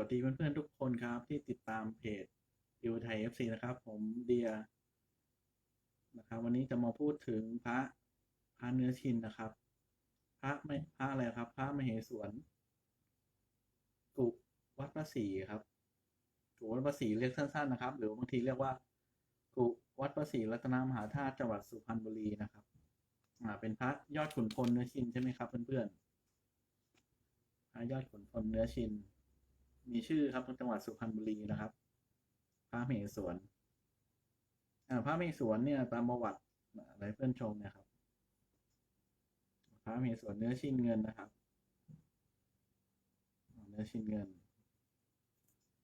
วัสดีเพื่อนๆทุกคนครับ ที่ติดตามเพจยูไทยเอฟซีนะครับ ผมเดียนะครับ วันนี้จะมาพูดถึงพระพระเนื้อชินนะครับ พระไม่พระอะไรครับ พระมเหสวนกุวัดพระศรีครับกุวัดพระศรีเรียกสั้น ๆ นะครับ หรือบางทีเรียกว่ากุวัดพระศรีรัตนมหาธาตุจังหวัดสุพรรณบุรีนะครับอ่าเป็นพระยอดขุนพลเนื้อชินใช่ไหมครับเพื่อนๆพระยอดขุนพลเนื้อชิน มีชื่อครับจังหวัดสุพรรณบุรีนะครับ พระมเหสวนอ่าพระมเหสวนเนี่ย ตามประวัติอะไรเพื่อนชมนี่ยครับ พระมเหสวนเนื้อชิ้นเงินนะครับ เนื้อชิ้นเงิน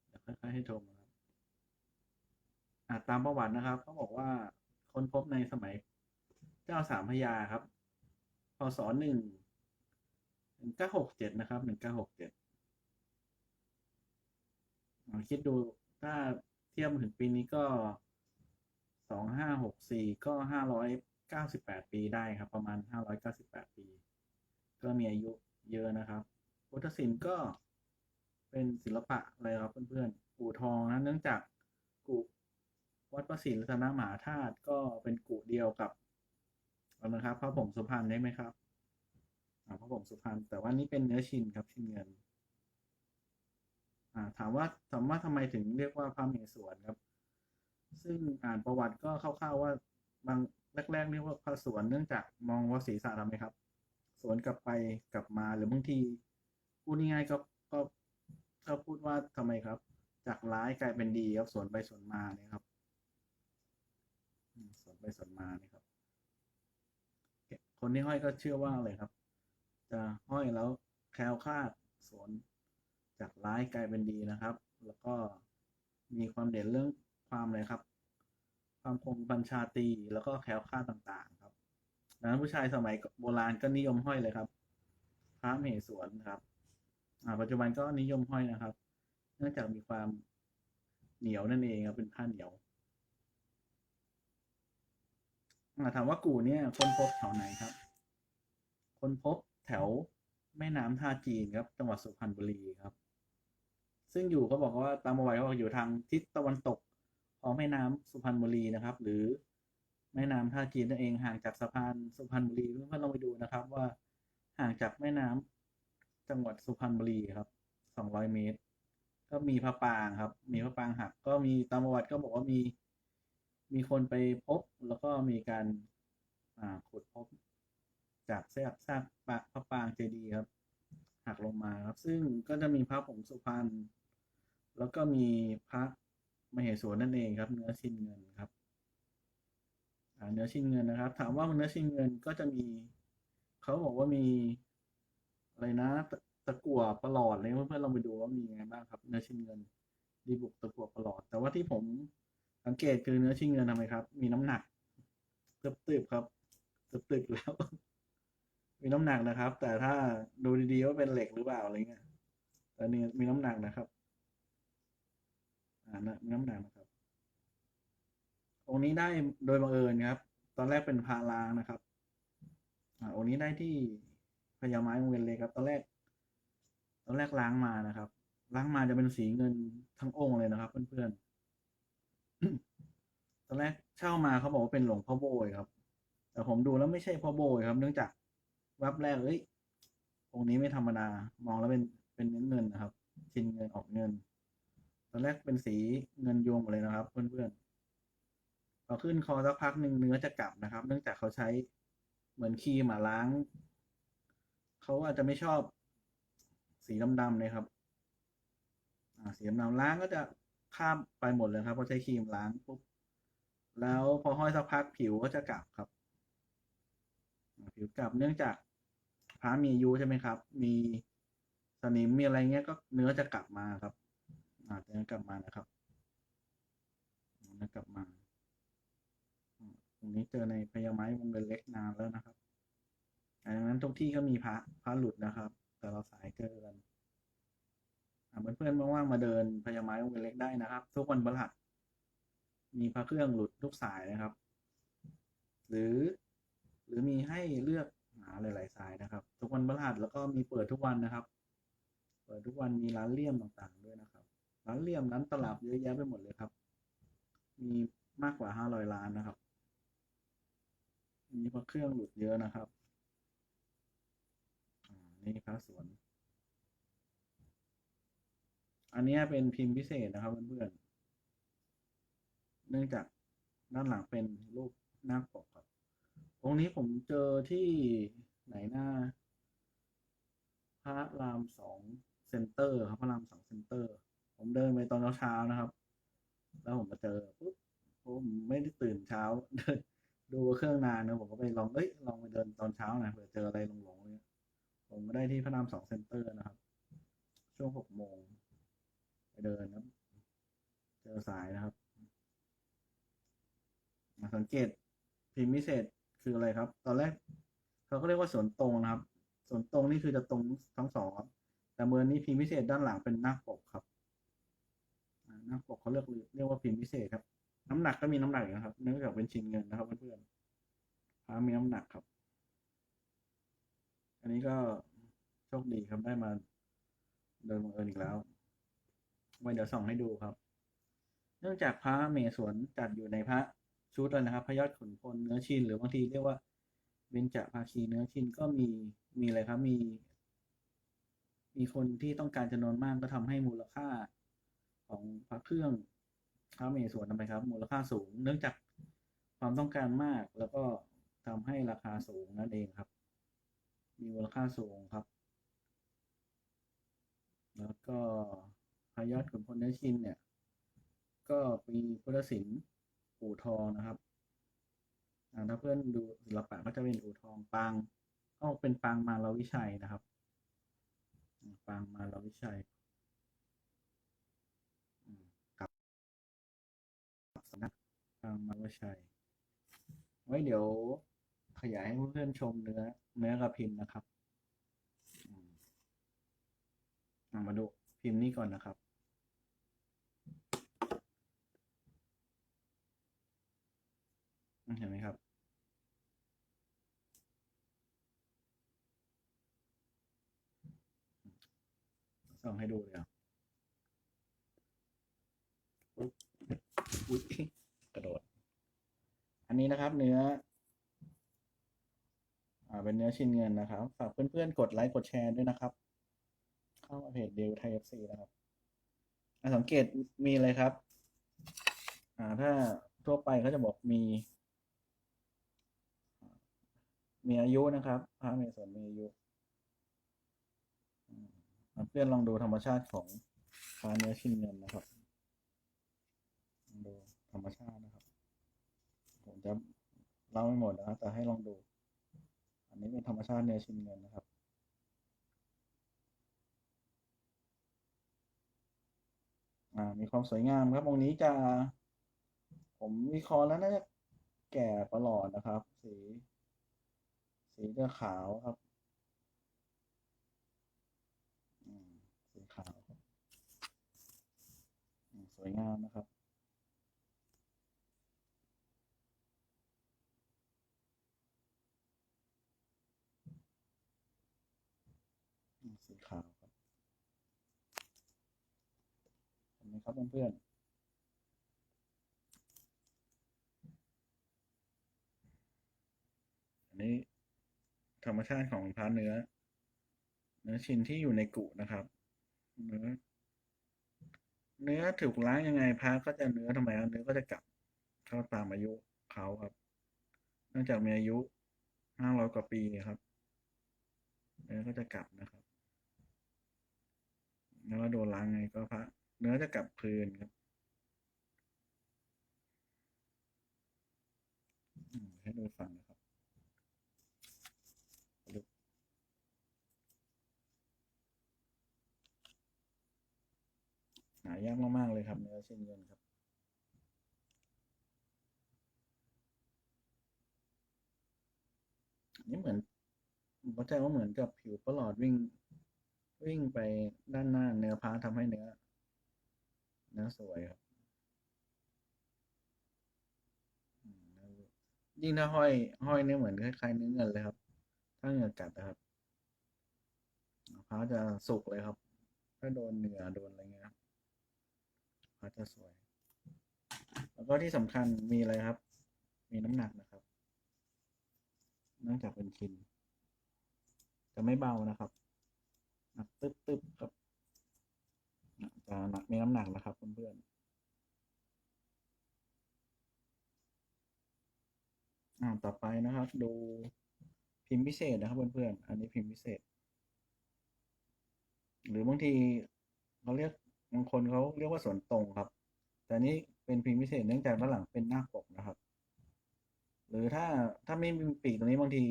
เดี๋ยวค่อยๆให้ชมนะครับอาตามประวัตินะครับเขาบอกว่าค้นพบในสมัยเจ้าสามพระยาครับ พศหนึ่งหนึ่งเก้าหกเจ็ดนะครับหนึ่งเก้าหกเจ็ด คิดดูถ้าเทียบถึงปีนี้ก็สองห้าหกสี่ก็ห้าร้อยเก้าสิบแปดปีได้ครับ ประมาณห้าร้อยเก้าสิบแปดปี ก็มีอายุเยอะนะครับพุทธศิลป์ก็เป็นศิลปะอะไรครับเพื่อนๆกู่ทองนะเนื่องจากกูวัดประสิทธิ์รัตนมหาธาตุก็เป็นกู่เดียวกับนะครับพระผงสุพรรณได้ไหมครับพระผงสุพรรณแต่ว่านี่เป็นเนื้อชินครับชินเงิน ถามว่าถามว่าทำไมถึงเรียกว่าพระมเหสวนครับ ซึ่งอ่านประวัติก็คร่าวๆว่าบางแรกๆเรียกว่าพระสวนเนื่องจากมองว่าศีรษะทำไมครับ สวนกลับไปกลับมาหรือบางทีพูดง่ายๆก็ก็ก็พูดว่าทำไมครับ จากร้ายกลายเป็นดีครับสวนไปสวนมาเนี่ยครับสวนไปสวนมาเนี่ยครับ คนที่ห้อยก็เชื่อว่าอะไรครับ จะห้อยแล้วแคล้วคลาดสวน จากร้ายกลายเป็นดีนะครับ แล้วก็มีความเด่นเรื่องความอะไรครับ ความคงบัญชาตีแล้วก็แคล้วคลาดต่างๆ ครับดังนั้นผู้ชายสมัยโบราณก็นิยมห้อยเลยครับ พระมเหสวนครับอ่าปัจจุบันก็นิยมห้อยนะครับ เนื่องจากมีความเหนียวนั่นเองครับเป็นผ้าเหนียวอ่าถามว่ากูเนี่ยค้นพบแถวไหนครับ ค้นพบแถวแม่น้ำท่าจีนครับ จังหวัดสุพรรณบุรีครับ ซึ่งอยู่เขาบอกว่าตามประวัติเขาบอกอยู่ทางทิศตะวันตกของแม่น้ำสุพรรณบุรีนะครับ หรือแม่น้ำท่าจีนนั่นเองห่างจากสะพานสุพรรณบุรีเพื่อนๆลองไปดูนะครับ ว่าห่างจากแม่น้ำจังหวัดสุพรรณบุรีครับ200เมตร ก็มีพระปางครับ มีพระปางหัก ก็มีตามประวัติก็บอกว่ามี มีคนไปพบแล้วก็มีการอ่าขุดพบ จากซากซากปะพระปางเจดีย์ครับหักลงมาครับ ซึ่งก็จะมีพระผงสุพรรณ แล้วก็มีพระมเหสวนนั่นเองครับ เนื้อชิ้นเงินครับเนื้อชิ้นเงินนะครับ ถามว่าเนื้อชิ้นเงินก็จะมีเขาบอกว่ามีอะไรนะตะกั่วประหลอดอะไรเพื่อนๆลองไปดูว่ามีไงบ้างครับ เนื้อชิ้นเงิน ดีบุกตะกั่วประหลอด แต่ว่าที่ผมสังเกตคือเนื้อชิ้นเงินทำไมครับ มีน้ำหนักตึบๆครับตึบๆแล้ว มีน้ำหนักนะครับ แต่ถ้าดูดีๆว่าเป็นเหล็กหรือเปล่าอะไรเงี้ยแต่นี่มีน้ำหนักนะครับ น้ำหนักนะครับ องค์นี้ได้โดยบังเอิญครับ ตอนแรกเป็นพาลางนะครับอ่าองค์นี้ได้ที่พญาไม้วงเวียนเลยครับ ตอนแรก ตอนแรกล้างมานะครับ ล้างมาจะเป็นสีเงินทั้งองค์เลยนะครับ เพื่อนๆ ตอนแรกเช่ามาเขาบอกว่าเป็นหลวงพ่อโบยครับ แต่ผมดูแล้วไม่ใช่พ่อโบยครับ เนื่องจากแวบแรกเอ้ยองค์นี้ไม่ธรรมดา มองแล้วเป็นเป็นเงินเงินนะครับ ชินเงินออกเงิน อนแรกเป็นสีเงินยวงหมดเลยนะครับ เพื่อนๆพอขึ้นคอสักพักหนึ่งเนื้อจะกลับนะครับ เนื่องจากเขาใช้เหมือนครีมมาล้าง เขาอาจจะไม่ชอบสีดำๆเลยครับสีดำๆล้างก็จะข้ามไปหมดเลยครับเพราใช้ครีมล้างปุ๊บแล้วพอห้อยสักพักผิวก็จะกลับครับ ผิวกลับเนื่องจากพระมีอายุใช่ไหมครับ มีสนิมมีอะไรเงี้ยก็เนื้อจะกลับมาครับ อ่าเนื้อกลับมานะครับเนื้อกลับมาตรงนี้เจอในพญาไม้วงเงินเล็กนานแล้วนะครับดังนั้นทุกที่ก็มีพระพระหลุดนะครับ แต่เราสายเกินเพื่อนๆว่างๆมาเดินพญาไม้วงเงินเล็กได้นะครับ ทุกวันพฤหัสมีพระเครื่องหลุดทุกสายนะครับ หรือ หรือมีให้เลือกหาหลายๆสายนะครับ ทุกวันพฤหัสแล้วก็มีเปิดทุกวันนะครับ เปิดทุกวันมีร้านเลี่ยมต่างๆด้วยนะครับ ร้านเลี่ยมร้านตลับเยอะแยะไปหมดเลยครับ มีมากกว่าห้าร้อยร้านนะครับ มีพระเครื่องหลุดเยอะนะครับอ่านี่พระสวน อันนี้เป็นพิมพ์พิเศษนะครับเพื่อนๆ เนื่องจากด้านหลังเป็นรูปหน้าคปกครับ องค์นี้ผมเจอที่ไหนหน้า พระรามสองเซ็นเตอร์ครับพระรามสองเซ็นเตอร์ ผมเดินไปตอนเช้าๆนะครับ แล้วผมมาเจอปุ๊บผมไม่ได้ตื่นเช้าเดินดูเครื่องนานนะผมก็ไปลองเอ้ยลองไปเดินตอนเช้าหน่อยเผื่อเจออะไรหลงๆเนี่ยผมก็ได้ที่พระรามสองเซ็นเตอร์นะครับ ช่วงหกโมงไปเดินครับ เจอสายนะครับมาสังเกตพิมพ์พิเศษคืออะไรครับ ตอนแรกเขาก็เรียกว่าสวนตรงนะครับสวนตรงนี่คือจะตรงทั้งสองครับ แต่เมื่อนี้พิมพ์พิเศษด้านหลังเป็นหน้าปกครับ เขาเรียกเรียกว่าพิมพ์พิเศษครับ น้ำหนักก็มีน้ำหนักอยู่นะครับ เนื่องจากเป็นชิ้นเงินนะครับเพื่อนๆพามีน้ำหนักครับ อันนี้ก็โชคดีครับได้มาโดยบังเอิญอีกแล้วไว้เดี๋ยวส่องให้ดูครับ เนื่องจากพระเมศวนจัดอยู่ในพระชุดเลยนะครับพระยอดขุนพลเนื้อชินหรือบางทีเรียกว่าเบญจภาคีเนื้อชินก็มีมีอะไรครับมี มีคนที่ต้องการจำนวนมากก็ทำให้มูลค่า ของพระเครื่องพระเมศวนทำไมครับ มูลค่าสูง เนื่องจากความต้องการมากแล้วก็ทำให้ราคาสูงนั่นเองครับ มีมูลค่าสูงครับ แล้วก็พระยอดขุนพลเนชินเนี่ย ก็มีพุทธศิลป์อู่ทองนะครับถ้าเพื่อนดูศิลปะก็จะเป็นอู่ทองปางก็เป็นปางมาลวิชัยนะครับ ปางมาลวิชัยอืมกับสำนักปางมาลวิชัย ไว้เดี๋ยวขยายให้เพื่อนๆชมเนื้อเนื้อกับพิมพ์นะครับอืมอ่ามาดูพิมพ์นี้ก่อนนะครับเห็นไหมครับ ส่องให้ดูเลยอะอุ๊ยอุ๊ยกระโดด อั นี้นะครับ เนื้ออ่าเป็นเนื้อชิ้นเงินนะครับ ฝากเพื่อนๆ กดไลค์กดแชร์ด้วยนะครับ เข้ามาเพจเดลไทยเอฟซีนะครับสังเกตมีอะไรครับ อ่า ถ้าทั่วไปเขาจะบอกมี มีอายุนะครับพระเมสวนมีอายุเพื่อนลองดูธรรมชาติของพระเนื้อชิ้นเงินนะครับ ดูธรรมชาตินะครับ ผมจะเล่าไม่หมดนะแต่ให้ลองดู อันนี้เป็นธรรมชาติเนื้อชิ้นเงินนะครับ อ่า มีความสวยงามครับองค์นี้จะผมวิเคราะห์แล้วน่าจะแก่ประหลอดนะครับ สี สีจะขาวครับสีขาวสวยงามนะครับ สีขาวครับเห็นไหมครับเพื่อนๆอันนี้ธรรมชาติของพระเนื้อ เนื้อชิ้นที่อยู่ในกุนะครับ เนื้อเนื้อถูกล้างยังไงพระก็จะเนื้อทำไมเนื้อก็จะกลับเข้าตามอายุเขาครับ เนื่องจากมีอายุห้าร้อยกว่าปีครับเนื้อก็จะกลับนะครับ แล้วโดนล้างไงก็พระเนื้อจะกลับคืนครับให้ดูฟังนะครับดูหายากมาก ๆ เลยครับเนื้อเช่นเงินครับนนี้เหมือนผมเข้าใจว่าเหมือนกับผิวประหลอดวิ่ง วิ่งไปด้านหน้าเนื้อพระทำให้เนื้อ เนื้อสวยครับยิ่งถ้าห้อย ห้อยเนี่ยเหมือนคล้ายๆเนื้อเงินเลยครับ ถ้าเงื่อกัดนะครับพระจะสุกเลยครับ ถ้าโดนเหนือโดนอะไรเงี้ยครับพระจะสวย แล้วก็ที่สำคัญมีอะไรครับ มีน้ำหนักนะครับเนื่องจากเป็นชิ้นจะไม่เบานะครับ หนักตึ๊บตึ๊บครับจะหนักมีน้ำหนักนะครับเพื่อนๆอ่าต่อไปนะครับ ดูพิมพ์พิเศษนะครับเพื่อนๆอันนี้พิมพ์พิเศษ หรือบางทีเขาเรียกบางคนเขาเรียกว่าสวนตรงครับ แต่นนี้เป็นพิมพ์พิเศษเนื่องจากด้านหลังเป็นหน้าปกนะครับ หรือถ้าถ้าไม่มีปีกตรงนี้บางที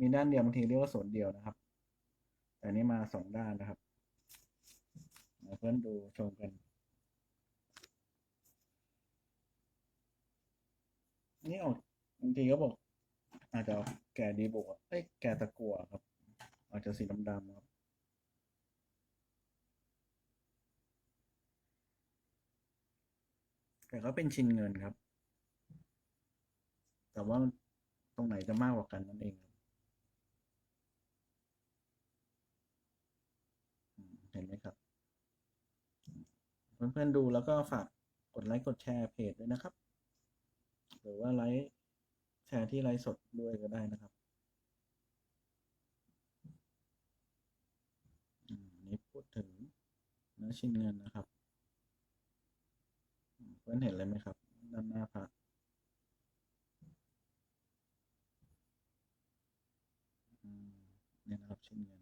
มีด้านเดียวบางทีเรียกว่าสวนเดียวนะครับ แต่นี้มาสองด้านนะครับมาเพื่อนดูชมกัน นี่ออกบางทีก็บอก อาจจะแก่ดีบุกเอ้ยแก่ตะกัวครับ อาจจะสีดำๆครับแต่ก็เป็นชิ้นเงินครับ แต่ว่าตรงไหนจะมากกว่ากันนั่นเองครับอืมเห็นไหมครับ เพื่อนๆดูแล้วก็ฝากกดไลค์กดแชร์เพจด้วยนะครับ หรือว่าไลค์แชร์ที่ไลฟ์สดด้วยก็ได้นะครับอืมนี่พูดถึงเนื้อชิ้นเงินนะครับ เพื่อนเห็นอะไรไหมครับ ด้านหน้าพระอืมเนี่ยนะครับชิ้นเงิน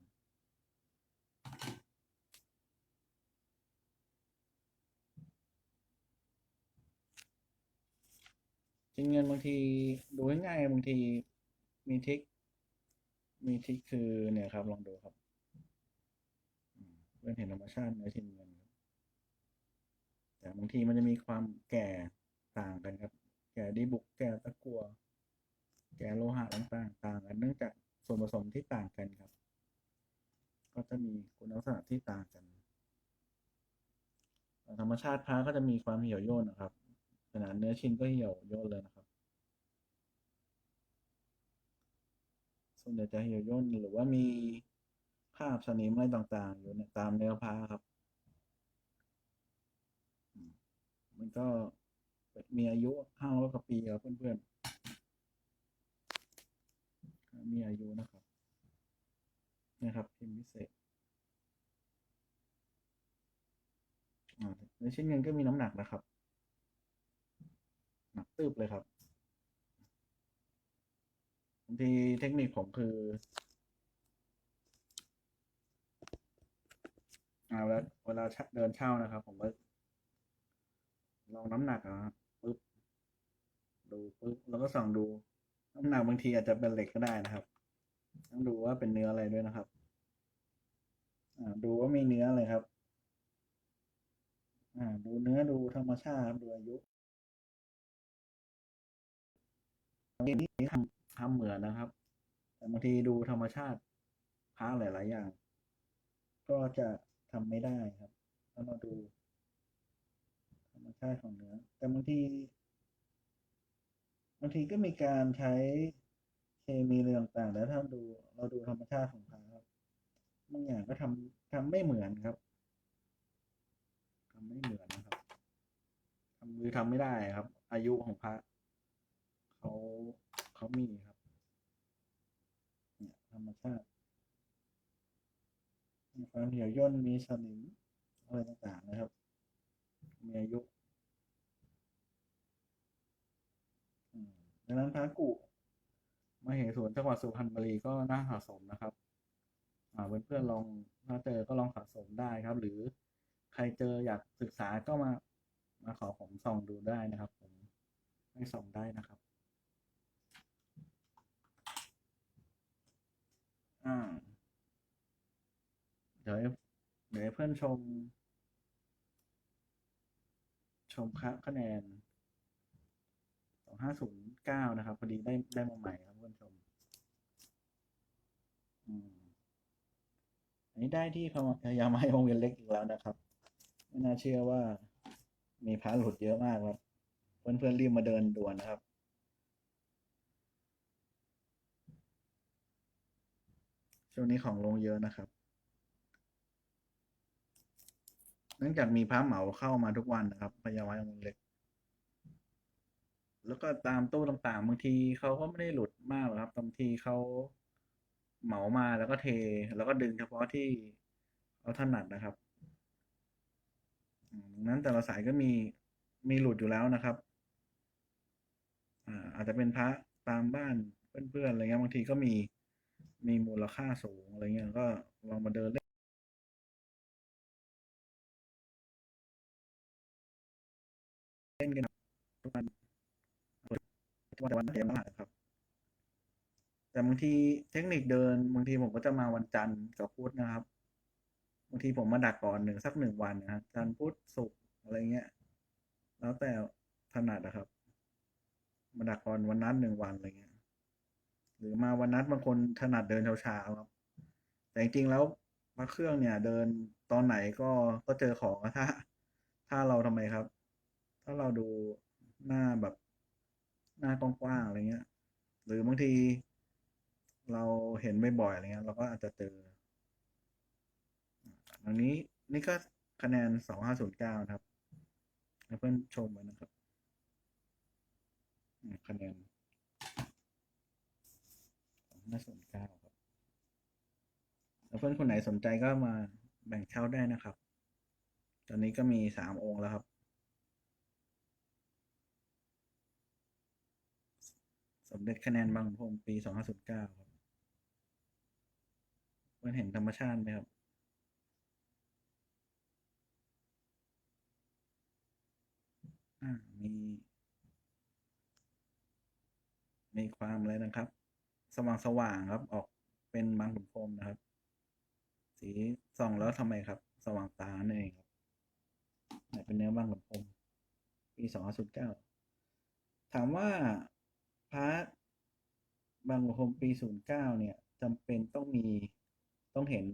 จริงเงินบางทีดูง่ายๆบางทีมีทริคมีทริคคือเนี่ยครับ ลองดูครับเพื่อนเห็นธรรมชาติเนื้อชิ้นเงินครับแต่บางทีมันจะมีความแก่ต่างกันครับ แก่ดีบุกแก่ตะกัว แก่โลหะต่างๆต่างกันเนื่องจากส่วนผสมที่ต่างกันครับ ก็จะมีคุณลักษณะที่ต่างกัน ธรรมชาติพระก็จะมีความเหี่ยวย่นนะครับ ขนาดเนื้อชิ้นก็เหี่ยวย่นเลยนะครับส่วนใหญ่จะเหี่ยวย่นหรือว่ามีคราบสนิมอะไรต่างๆ อยู่ในตามเนื้อผ้าครับ มันก็มีอายุห้าร้อยกว่าปีครับเพื่อนๆ มีอายุนะครับนะครับพิมพ์พิเศษอ่าในชิ้นเงินก็มีน้ำหนักนะครับ หนักตืบเลยครับบางทีเทคนิคผมคือเอาเวลาเวลาเดินเช่านะครับ ผมก็ลองน้ำหนักนะครับปึ๊บดูปึ๊บแล้วก็ส่องดูน้ำหนักบางทีอาจจะเป็นเหล็กก็ได้นะครับ ต้องดูว่าเป็นเนื้ออะไรด้วยนะครับอ่าดูว่ามีเนื้ออะไรครับ อ่า ดูเนื้อดูธรรมชาติดูอายุ นี่ทำทำเหมือนนะครับ แต่บางทีดูธรรมชาติพระหลาย ๆ อย่าง ก็จะทำไม่ได้ครับถ้าเราดู ธรรมชาติของเนื้อ แต่บางทีบางทีก็มีการใช้เคมีอะไรต่างๆแล้วถ้าดูเราดูธรรมชาติของพระครับบางอย่างก็ทำทำไม่เหมือนครับทำไม่เหมือนนะครับทำมือทำไม่ได้ครับ อายุของพระ เขาเขามีครับ เนี่ยธรรมชาติมีความเหี่ยวย่นมีสนิมอะไรต่างๆนะครับ มีอายุดังนั้นพระกุมาเหสวนจังหวัดสุพรรณบุรีก็น่าสะสมนะครับ อ่าเพื่อนๆลองถ้าเจอก็ลองสะสมได้ครับ หรือใครเจออยากศึกษาก็มามาขอผมส่องดูได้นะครับ ผมให้ส่องได้นะครับ อ่า เดี๋ยวเดี๋ยวเพื่อนชม ชมคะคะแนนสองห้าศูนย์เก้านะครับพอดีได้ได้มาใหม่ครับเพื่อนชมอันนี้ได้ที่พยายามให้วงเวียนเล็กอีกแล้วนะครับไม่น่าเชื่อว่ามีพระหลุดเยอะมากครับ เพื่อนๆรีบมาเดินด่วนนะครับช่วงนี้ของลงเยอะนะครับ นื่องจากมีพระเหมาเข้ามาทุกวันนะครับพญาวัดองค์เล็ก แล้วก็ตามตู้ต่างๆบางทีเขาก็ไม่ได้หลุดมากหรอกครับบางทีเขาเหมามาแล้วก็เท แล้วก็ดึงเฉพาะที่เขาถนัดนะครับดังนั้นแต่ละสายก็มีมีหลุดอยู่แล้วนะครับอ่าอาจจะเป็นพระตามบ้านเพื่อนๆอะไรเงี้ยบางทีก็มีมีมูลค่าสูงอะไรเงี้ยก็ลองมาเดินเล่น กันทุกวันทุกวันแต่วันเดียวนะครับ แต่บางทีเทคนิคเดินบางทีผมก็จะมาวันจันทร์กับพุธนะครับบางทีผมมาดักก่อนหนึ่งสักหนึ่งวันนะครับจันทร์พุธศุกร์อะไรเงี้ย แล้วแต่ถนัดนะครับ มาดักก่อนวันนัดหนึ่งวันอะไรเงี้ย หรือมาวันนัดบางคนถนัดเดินเช้าๆครับ แต่จริงๆแล้วพระเครื่องเนี่ย เดินตอนไหนก็ก็เจอของอะถ้า ถ้าเราทำไมครับ ถ้าเราดู หน้าแบบ หน้ากว้างๆอะไรเงี้ย หรือบางที เราเห็นบ่อยๆอะไรเงี้ยเราก็อาจจะเจออันนี้นี่ก็คะแนนสองห้าศูนย์เก้านะครับเพื่อนชมไว้นะครับคะแนนสองห้าศูนย์เก้าครับแล้วเพื่อนคนไหนสนใจก็มาแบ่งเช่าได้นะครับ ตอนนี้ก็มีสามองค์แล้วครับ มเด็จคะแนนบางพรมปีสองห้าศูนย์เก้าครับเพื่อนเห็นธรรมชาติไหมครับอ่ามี มีความอะไรนะครับ สว่างสว่างครับ ออกเป็นบางขุนพรมนะครับ สีส่องแล้วทำไมครับ สว่างตานั่นเองครับไหนเป็นเนื้อบางขุนพรมปีสองศูนย์เก้าถามว่า พระบางขุนพรหมปีศูนย์เก้าเนี่ยจำเป็นต้องมีต้องเห็น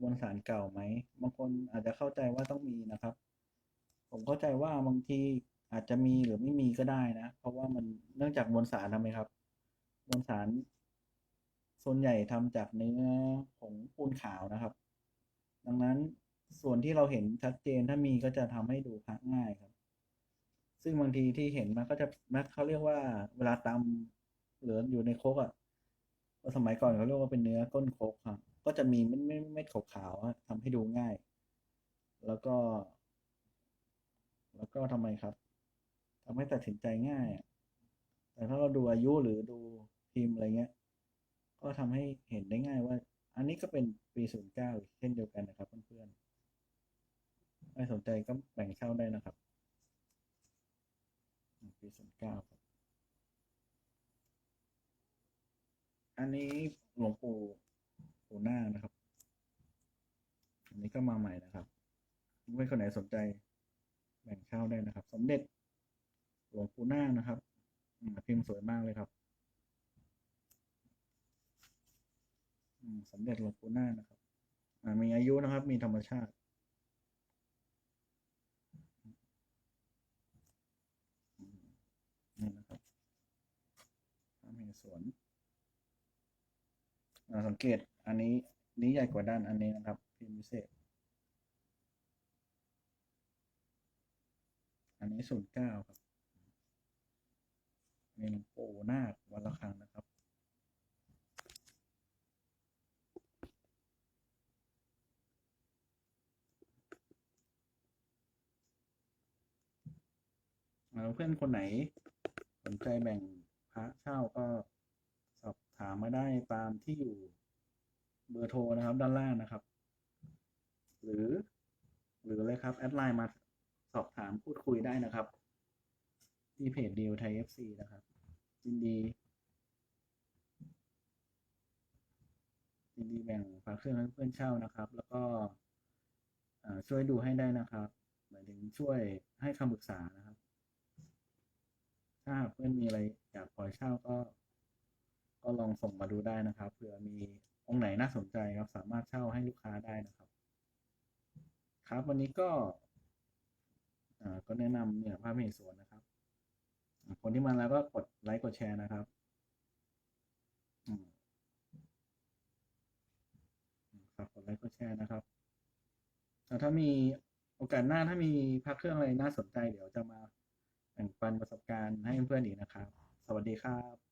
มวลสารเก่าไหมบางคนอาจจะเข้าใจว่าต้องมีนะครับ ผมเข้าใจว่าบางทีอาจจะมีหรือไม่มีก็ได้นะ เพราะว่ามันเนื่องจากมวลสารทำไมครับ มวลสาร ส่วนใหญ่ทำจากเนื้อผงปูนขาวนะครับ ดังนั้นส่วนที่เราเห็นชัดเจนถ้ามีก็จะทำให้ดูพักง่ายครับ ซึ่งบางทีที่เห็นมันก็จะมันเขาเรียกว่าเวลาตำเหลืออยู่ในโคกอะสมัยก่อนเขาเรียกว่าเป็นเนื้อก้นโคกครับก็จะมีเม็ดเม็ดเม็ดขาวๆอะทำให้ดูง่าย แล้วก็ แล้วก็ทำไมครับทำให้ตัดสินใจง่ายอะแต่ถ้าเราดูอายุหรือดูพิมพ์อะไรเงี้ย ก็ทำให้เห็นได้ง่ายว่า อันนี้ก็เป็นปีศูนย์เก้าเช่นเดียวกันนะครับเพื่อนๆไม่สนใจก็แบ่งเช่าได้นะครับ ปีศูนย์เก้าครับอันนี้หลวงปู่ปู่นาคนะครับ อันนี้ก็มาใหม่นะครับเพื่อนคนไหนสนใจแบ่งเช่าได้นะครับ สมเด็จหลวงปู่นาคนะครับพิมพ์สวยมากเลยครับสมเด็จหลวงปู่นาคนะครับมีอายุนะครับ มีธรรมชาติ อืมนี่นะครับพระมเห สวนสังเกตอันนี้นี้ใหญ่กว่าด้านอันนี้นะครับ พิมพ์พิเศษ อันนี้ศูนย์เก้าครับมีหลวงปู่นาควัดระฆังนะครับอ่าเพื่อนคนไหนสนใจแบ่ง พระเช่าก็สอบถามมาได้ตามที่อยู่เบอร์โทรนะครับด้านล่างนะครับ หรือ หรือเลยครับแอดไลน์มาสอบถามพูดคุยได้นะครับ ที่เพจเดียวไทยเอฟซีนะครับยินดียินดีแบ่งฝากเครื่องให้เพื่อนเช่านะครับ แล้วก็ช่วยดูให้ได้นะครับ หมายถึงช่วยให้คำปรึกษานะครับ ถ้าเพื่อนมีอะไรอยากปล่อยเช่าก็ ก็ลองส่งมาดูได้นะครับเผื่อมีองค์ไหนน่าสนใจครับ สามารถเช่าให้ลูกค้าได้นะครับ ครับวันนี้ก็อ่าก็แนะนำเนี่ยภาพเหตุสวนนะครับ คนที่มาแล้วก็กดไลค์กดแชร์นะครับอืมฝากกดไลค์กดแชร์นะครับถ้ามีโอกาสหน้าถ้ามีพระเครื่องอะไรน่าสนใจเดี๋ยวจะมา แบ่งปันประสบการณ์ให้เพื่อนๆอีกนะครับ สวัสดีครับ